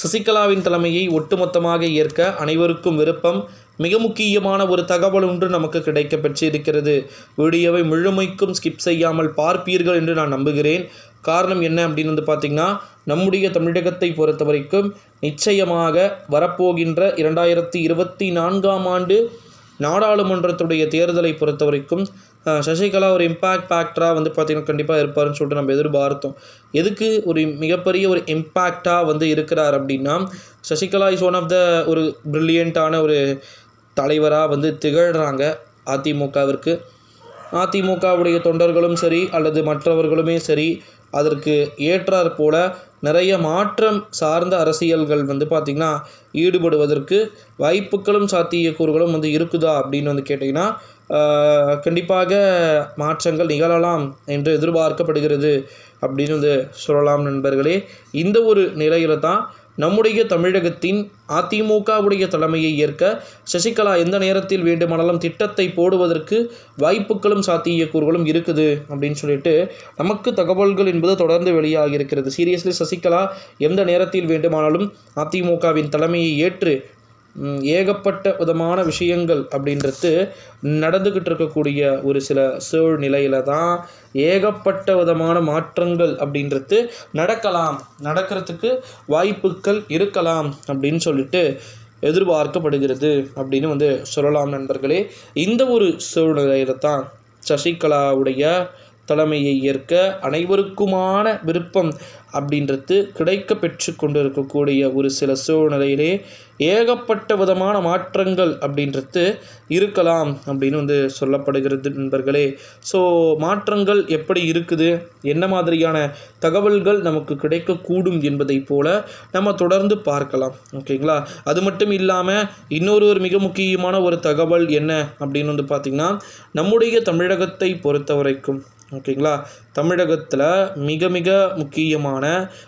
சசிகலாவின் தலைமையை ஒட்டுமொத்தமாக ஏற்க அனைவருக்கும் விருப்பம் மிக முக்கியமான ஒரு தகவல் ஒன்று நமக்கு கிடைக்க பெற்றிருக்கிறது. வீடியோவை முழுமைக்கும் ஸ்கிப் செய்யாமல் பார்ப்பீர்கள் என்று நான் நம்புகிறேன். காரணம் என்ன அப்படின்னு வந்து பார்த்திங்கன்னா நம்முடைய தமிழகத்தை பொறுத்த வரைக்கும் நிச்சயமாக வரப்போகின்ற இரண்டாயிரத்தி இருபத்தி நான்காம் ஆண்டு நாடாளுமன்றத்துடைய தேர்தலை பொறுத்த வரைக்கும் சசிகலா ஒரு இம்பேக்ட் ஃபேக்டராக வந்து பார்த்திங்கன்னா கண்டிப்பாக இருப்பாருன்னு சொல்லிட்டு நம்ம எதிர்பார்த்தோம். எதுக்கு ஒரு மிகப்பெரிய ஒரு இம்பேக்டாக வந்து இருக்கிறார் அப்படின்னா Sasikala is one of the ஒரு ப்ரில்லியண்ட்டான ஒரு தலைவராக வந்து திகழ்கிறாங்க அதிமுகவிற்கு. அதிமுகவுடைய தொண்டர்களும் சரி அல்லது மற்றவர்களுமே சரி அதற்கு ஏற்றாற் போல நிறைய மாற்றம் சார்ந்த அரசியல்கள் வந்து பார்த்திங்கன்னா ஈடுபடுவதற்கு வாய்ப்புகளும் சாத்தியக்கூறுகளும் வந்து இருக்குதா அப்படின்னு வந்து கேட்டிங்கன்னா கண்டிப்பாக மாற்றங்கள் நிகழலாம் என்று எதிர்பார்க்கப்படுகிறது அப்படின்னு வந்து சொல்லலாம் நண்பர்களே. இந்த ஒரு நிலையில் தான் நம்முடைய தமிழகத்தின் அதிமுகவுடைய தலைமையை ஏற்க சசிகலா எந்த நேரத்தில் வேண்டுமானாலும் திட்டத்தை போடுவதற்கு வாய்ப்புகளும் சாத்தியக்கூறுகளும் இருக்குது அப்படின்னு சொல்லிட்டு நமக்கு தகவல்கள் என்பது தொடர்ந்து வெளியாகி இருக்கிறது. சீரியஸ்லி சசிகலா எந்த நேரத்தில் வேண்டுமானாலும் அதிமுகவின் தலைமையை ஏற்று ஏகப்பட்ட விதமான விஷயங்கள் அப்படின்றது நடந்துக்கிட்டு இருக்கக்கூடிய ஒரு சில சூழ்நிலையில தான் ஏகப்பட்ட விதமான மாற்றங்கள் அப்படின்றது நடக்கலாம் நடக்கிறதுக்கு வாய்ப்புகள் இருக்கலாம் அப்படின்னு சொல்லிட்டு எதிர்பார்க்கப்படுகிறது அப்படின்னு வந்து சொல்லலாம் நண்பர்களே. இந்த ஒரு சூழ்நிலையில தான் சசிகலாவுடைய தலைமையை ஏற்க அனைவருக்குமான விருப்பம் அப்படின்றது கிடைக்க பெற்று கொண்டிருக்கக்கூடிய ஒரு சில சூழ்நிலையிலே ஏகப்பட்ட விதமான மாற்றங்கள் அப்படின்றது இருக்கலாம் அப்படின்னு வந்து சொல்லப்படுகிறது நண்பர்களே. ஸோ மாற்றங்கள் எப்படி இருக்குது? என்ன மாதிரியான தகவல்கள் நமக்கு கிடைக்கக்கூடும் என்பதைப் போல நம்ம தொடர்ந்து பார்க்கலாம். ஓகேங்களா? அது மட்டும் இல்லாமல் இன்னொரு ஒரு மிக முக்கியமான ஒரு தகவல் என்ன அப்படின்னு வந்து பார்த்திங்கன்னா நம்முடைய தமிழகத்தை பொறுத்த வரைக்கும் ஓகேங்களா? தமிழகத்தில் மிக மிக முக்கியமான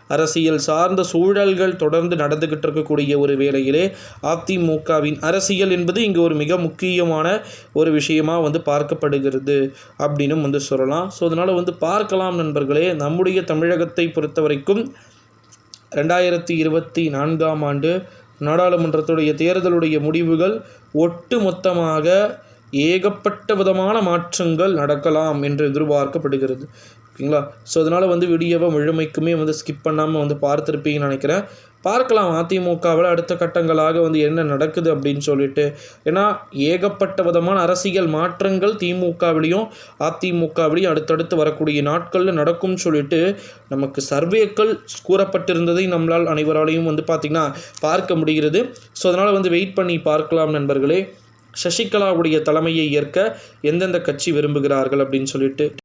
அரசியல் சார்ந்த சூழல்கள் தொடர்ந்து நடந்துக்கிட்டு இருக்கக்கூடிய ஒரு வேளையிலே அதிமுகவின் அரசியல் என்பது இங்கே ஒரு மிக முக்கியமான ஒரு விஷயமா வந்து பார்க்கப்படுகிறது அப்படின்னு வந்து சொல்லலாம். ஸோ அதனால் வந்து பார்க்கலாம் நண்பர்களே. நம்முடைய தமிழகத்தை பொறுத்த வரைக்கும் ரெண்டாயிரத்தி இருபத்தி நான்காம் ஆண்டு நாடாளுமன்றத்துடைய தேர்தலுடைய முடிவுகள் ஒட்டு மொத்தமாக ஏகப்பட்ட விதமான மாற்றங்கள் நடக்கலாம் என்று எதிர்பார்க்கப்படுகிறது. ஓகேங்களா? ஸோ அதனால் வந்து வீடியோவை முழுமைக்குமே வந்து ஸ்கிப் பண்ணாமல் வந்து பார்த்துருப்பீங்கன்னு நினைக்கிறேன். பார்க்கலாம். அதிமுகவில் அடுத்த கட்டங்களாக வந்து என்ன நடக்குது அப்படின்னு சொல்லிட்டு. ஏன்னா ஏகப்பட்ட விதமான அரசியல் மாற்றங்கள் திமுகவிலையும் அதிமுகவிலையும் அடுத்தடுத்து வரக்கூடிய நாட்களில் நடக்கும்னு சொல்லிட்டு நமக்கு சர்வேக்கள் கூறப்பட்டிருந்ததை நம்மளால் அனைவராலையும் வந்து பார்த்திங்கன்னா பார்க்க முடிகிறது. ஸோ அதனால் வந்து வெயிட் பண்ணி பார்க்கலாம் நண்பர்களே. சசிகலாவுடைய தலைமையை ஏற்க எந்தெந்த கட்சி விரும்புகிறார்கள் அப்படின்னு சொல்லிட்டு